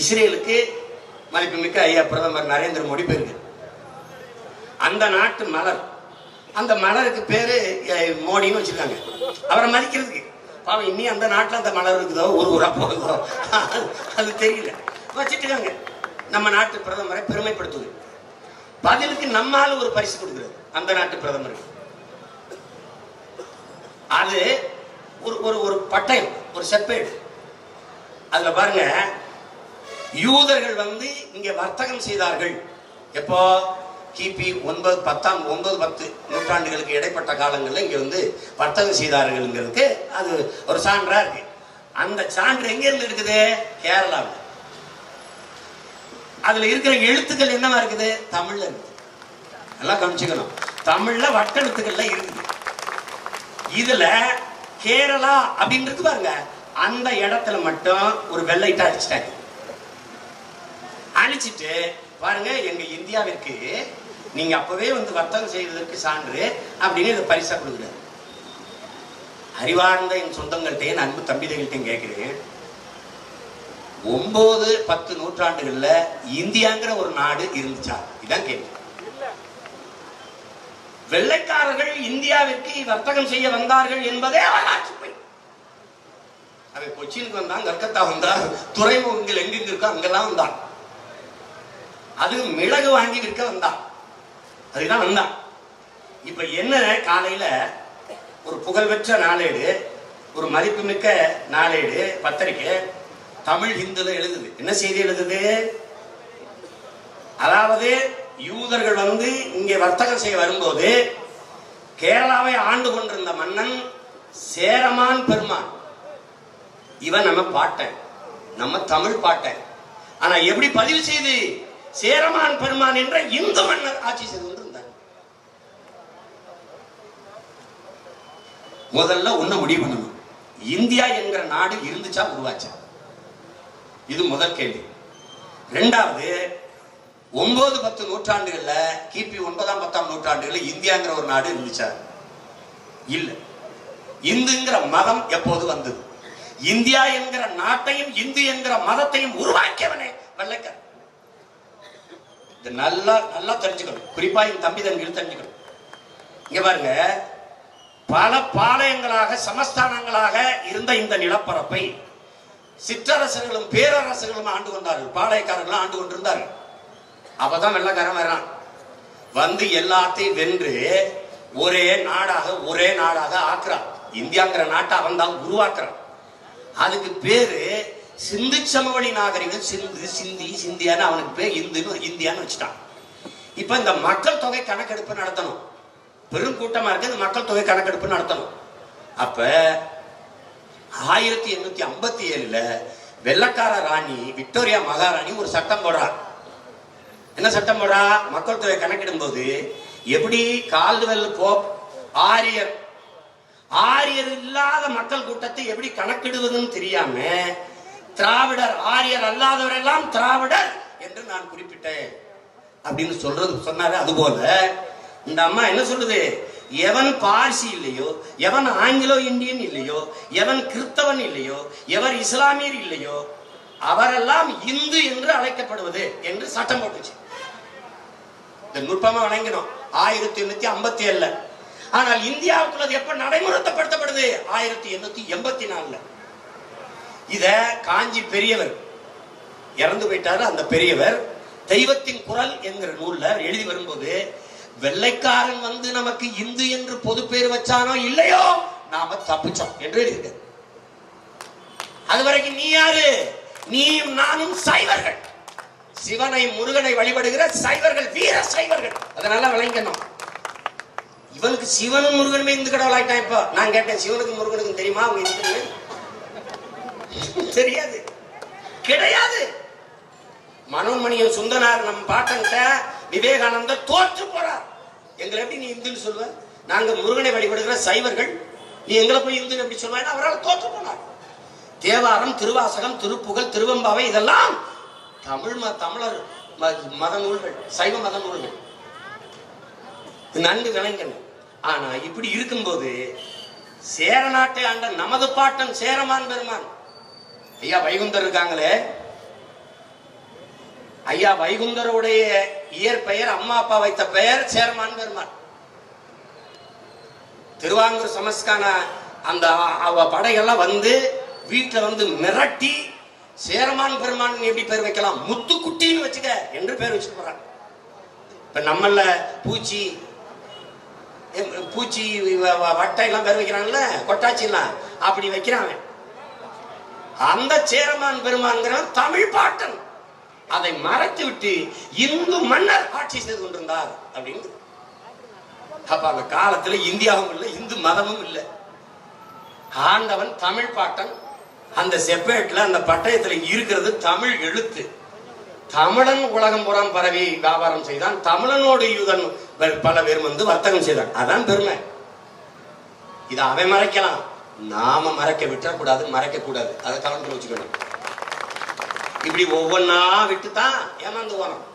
இஸ்ரேலுக்கு மதிப்புமிக்க ஐயா பிரதமர் நரேந்திர மோடி போயிருக்கு அந்த நாட்டு மலர் அந்த மலருக்கு பேரு மோடின்னு வச்சிருக்காங்க. அவரை மதிக்கிறதுக்கு. பாவம் இன்னி அந்த நாட்டில் அந்த மலர் இருக்குதோ ஒரு ஊரா போகுதோ? அது தெரியல. வச்சுட்டுக்காங்க. நம்ம நாட்டு பிரதமரை பெருமைப்படுத்துது. பதிலுக்கு நம்மால் ஒரு பரிசு கொடுக்குறது அந்த நாட்டு பிரதமருக்கு. அது ஒரு ஒரு ஒரு பட்டயம் ஒரு செப்பேடு. அதுல பாருங்க யூதர்கள் வந்து இங்க வர்த்தகம் செய்தார்கள். எப்போ கிபி ஒன்பது பத்தாம் ஒன்பது பத்து நூற்றாண்டுகளுக்கு இடைப்பட்ட காலங்களில் இங்க வந்து வர்த்தகம் செய்தார்கள்ங்கிறதுக்கு அது ஒரு சான்றா இருக்கு. அந்த சான்று எங்க இருந்து இருக்குது? கேரளாவில். அதுல இருக்கிற எழுத்துக்கள் என்னவா இருக்குது? தமிழ்ல இருக்குது. நல்லா கவனிச்சுக்கணும். தமிழ்ல வட்டெழுத்துக்கள்ல இருக்குது. இதுல கேரளா அப்படின்னு இருக்கு பாருங்க. அந்த இடத்துல மட்டும் ஒரு வெள்ளைட்டா அடிச்சிட்டாங்க. அழிச்சிட்டு பாருங்க எங்க இந்தியாவிற்கு நீங்க அப்பவே வந்து வர்த்தகம் செய்வதற்கு சான்று அப்படின்னு இதை பரிசா கொடுக்குறாரு. அறிவார்ந்த என் சொந்தங்கள்கிட்டயும் அன்பு தம்பிதைகள்கிட்டையும் கேட்கிறேன். ஒன்பது பத்து நூற்றாண்டுகள்ல இந்தியாங்கிற ஒரு நாடு இருந்துச்சா? இதான் கேள்வி. வெள்ளைக்காரர்கள் இந்தியாவிற்கு வர்த்தகம் செய்ய வந்தார்கள் என்பதே வரலாற்று பொய். அவன் கொச்சினுக்கு வந்தான் கல்கத்தா வந்தான் துறைமுகங்கள் எங்கெங்க இருக்கோ அங்கெல்லாம் வந்தான். அது மிளகு வாங்கி விற்க வந்தான் அதுதான் வந்தான் இப்ப என்ன காலையில ஒரு புகழ்பெற்ற நாளேடு ஒரு மதிப்புமிக்க நாளேடு பத்திரிக்கை தமிழ் ஹிந்துல எழுதுது. என்ன செய்தி எழுதுது? அதாவது யூதர்கள் வந்து இங்கே வர்த்தகம் செய்ய வரும்போது கேரளாவை ஆண்டு கொண்டிருந்த மன்னன் சேரமான் பெருமான். இவன் நம்ம பாட்டன். நம்ம தமிழ் பாட்டன். ஆனா எப்படி பதிவு செய்து? சேரமான் பெருமான் என்ற இந்து மன்னர் ஆட்சி செய்து கொண்டிருந்தார். முதல்ல ஒண்ணு முடிவு பண்ணணும். இந்தியா என்கிற நாடு இருந்துச்சா உருவாச்சா? இது முதல் கேள்வி. ரெண்டாவது ஒன்பது பத்து நூற்றாண்டுகள்ல கிபி ஒன்பதாம் பத்தாம் நூற்றாண்டுகள்ல இந்தியாங்கிற ஒரு நாடு இருந்துச்சா? இல்ல. இந்துங்கிற மதம் எப்போது வந்தது? இந்தியா என்கிற நாட்டையும் இந்து என்கிற மதத்தையும் உருவாக்கியவனே வெள்ளைக்காரன் இது நல்லா நல்லா தெரிஞ்சுக்கணும். குறிப்பா என் தம்பி தம்பிகள் தெரிஞ்சுக்கணும். இங்க பாருங்க பல பாளையங்களாக சமஸ்தானங்களாக இருந்த இந்த நிலப்பரப்பை சிற்றரசர்களும் பேரரசர்களும் ஆண்டு கொண்டார்கள். பாளையக்காரர்களும் ஆண்டு கொண்டிருந்தார்கள். அப்பதான் வெள்ளக்காரன் வர்றான். வந்து எல்லாத்தையும் வென்று ஒரே நாடாக ஒரே நாடாக ஆக்குறான். இந்தியாங்கிற நாட்டை அவன் தான் உருவாக்குறான். அதுக்கு பேரு சிந்து சமவெளி நாகரிகம் சிந்து சிந்தி சிந்தியான்னு அவனுக்கு பேர் இந்துன்னு இந்தியான்னு வச்சுட்டான். இப்ப இந்த மக்கள் தொகை கணக்கெடுப்பு நடத்தணும். பெரும் கூட்டமா இருக்கு இந்த மக்கள் தொகை கணக்கெடுப்பு நடத்தணும். அப்ப ஆயிரத்தி எண்ணூத்தி ஐம்பத்தி ஏழுல வெள்ளக்கார ராணி விக்டோரியா மகாராணி ஒரு சட்டம் போடுறா என்ன சட்டம் போடுறா? மக்கள் தொகை கணக்கிடும் போது எப்படி கால்வெல் போப் ஆரியர் ஆரியர் இல்லாத மக்கள் கூட்டத்தை எப்படி கணக்கிடுவதுன்னு தெரியாம திராவிடர் ஆரியர் அல்லாதவரெல்லாம் திராவிடர் என்று நான் குறிப்பிட்டேன். அப்படின்னு சொல்றது சொன்னாரு அதுபோல. இந்த அம்மா என்ன சொல்லுது? எவன் பார்சி இல்லையோ எவன் ஆங்கிலோ இந்தியன் இல்லையோ எவன் கிறிஸ்தவன் இல்லையோ எவர் இஸ்லாமியர் இல்லையோ அவரெல்லாம் இந்து என்று அழைக்கப்படுவது என்று சட்டம் போட்டுச்சு. இந்த நுட்பமா வணங்கினோம். ஆயிரத்தி எண்ணூத்தி ஐம்பத்தி ஏழுல. ஆனால் இந்தியாவுக்குள்ளது எப்ப நடைமுறைப்படுத்தப்படுது? ஆயிரத்தி எண்ணூத்தி எண்பத்தி நாலுல. இத காஞ்சி பெரியவர் இறந்து போயிட்டாரு. அந்த பெரியவர் தெய்வத்தின் குரல் என்கிற நூல்ல எழுதி வரும்போது வெள்ளைக்காரன் வந்து நமக்கு இந்து என்று பொது பேர் வச்சானோ இல்லையோ நாம தப்பிச்சோம் என்று எழுதியிருக்காரு. அது வரைக்கும் நீ யாரு? நீயும் நானும் சைவர்கள். சிவனை முருகனை வழிபடுகிற சைவர்கள் வீர சைவர்கள். அதனால விளங்கணும் இவனுக்கு சிவனும் முருகனுமே இந்து கடவுளாயிட்டான் இப்போ. நான் கேட்டேன் சிவனுக்கு முருகனுக்கும் தெரியுமா? அவங்க இந்து தெரியாது. கிடையாது. மனோன்மணியம் சுந்தனார் நம் பாட்டன்கிட்ட விவேகானந்தர் தோற்று போறார். எங்களை எப்படி நீ இந்துன்னு சொல்லுவ? நாங்க முருகனை வழிபடுகிற சைவர்கள். நீ எங்களை போய் இந்துன்னு எப்படி சொல்லுவேன் அவரால் தோற்று போனார். தேவாரம் திருவாசகம் திருப்புகழ் திருவம்பாவை இதெல்லாம் தமிழ் ம தமிழர் ம- மத நூல்கள் சைவ மத நூல்கள் நன்கு விளங்கணும் ஆனா இப்படி இருக்கும்போது சேர நாட்டை ஆண்ட நமது பாட்டன் சேரமான் பெருமான். ஐயா வைகுந்தர் இருக்காங்களே? ஐயா வைகுந்தருடைய இயற்பெயர் அம்மா அப்பா வைத்த பெயர் சேர்மான் பெருமாள். திருவாங்கூர் சமஸ்கான அந்த அவ படைகள்லாம் வந்து வீட்டுல வந்து மிரட்டி சேரமான் பெருமான் எப்படி பேர் வைக்கலாம்? முத்துக்குட்டின்னு வச்சுக்க என்று பேர் வச்சுட்டு போறாங்க. இப்ப நம்மள பூச்சி பூச்சி வ- வட்டை எல்லாம் பேர் வைக்கிறாங்கல்ல கொட்டாச்சி எல்லாம் அப்படி வைக்கிறான் அந்த சேரமான் பெருமான்கிறவன் தமிழ் பாட்டன். அதை மறைத்து விட்டு இந்து மன்னர் ஆட்சி செய்து கொண்டிருந்தார் அப்படின்னு. அப்ப அந்த காலத்துல இந்தியாவும் இல்லை இந்து மதமும் இல்லை. ஆண்டவன் தமிழ் பாட்டன். அந்த செப்பேட்ல அந்த பட்டயத்துல இருக்கிறது தமிழ் எழுத்து. தமிழன் உலகம் புறம் பரவி வியாபாரம் செய்தான். தமிழனோடு யூதன் பல பேர் வந்து வர்த்தகம் செய்தான். அதான் பெருமை. இதை அவன் மறைக்கலாம். நாம மறைக்க விட்டுறக்கூடாது மறைக்க கூடாது. அதை கவனத்தில் வச்சுக்கணும். இப்படி ஒவ்வொன்னா விட்டு தான் ஏமாந்து போனோம்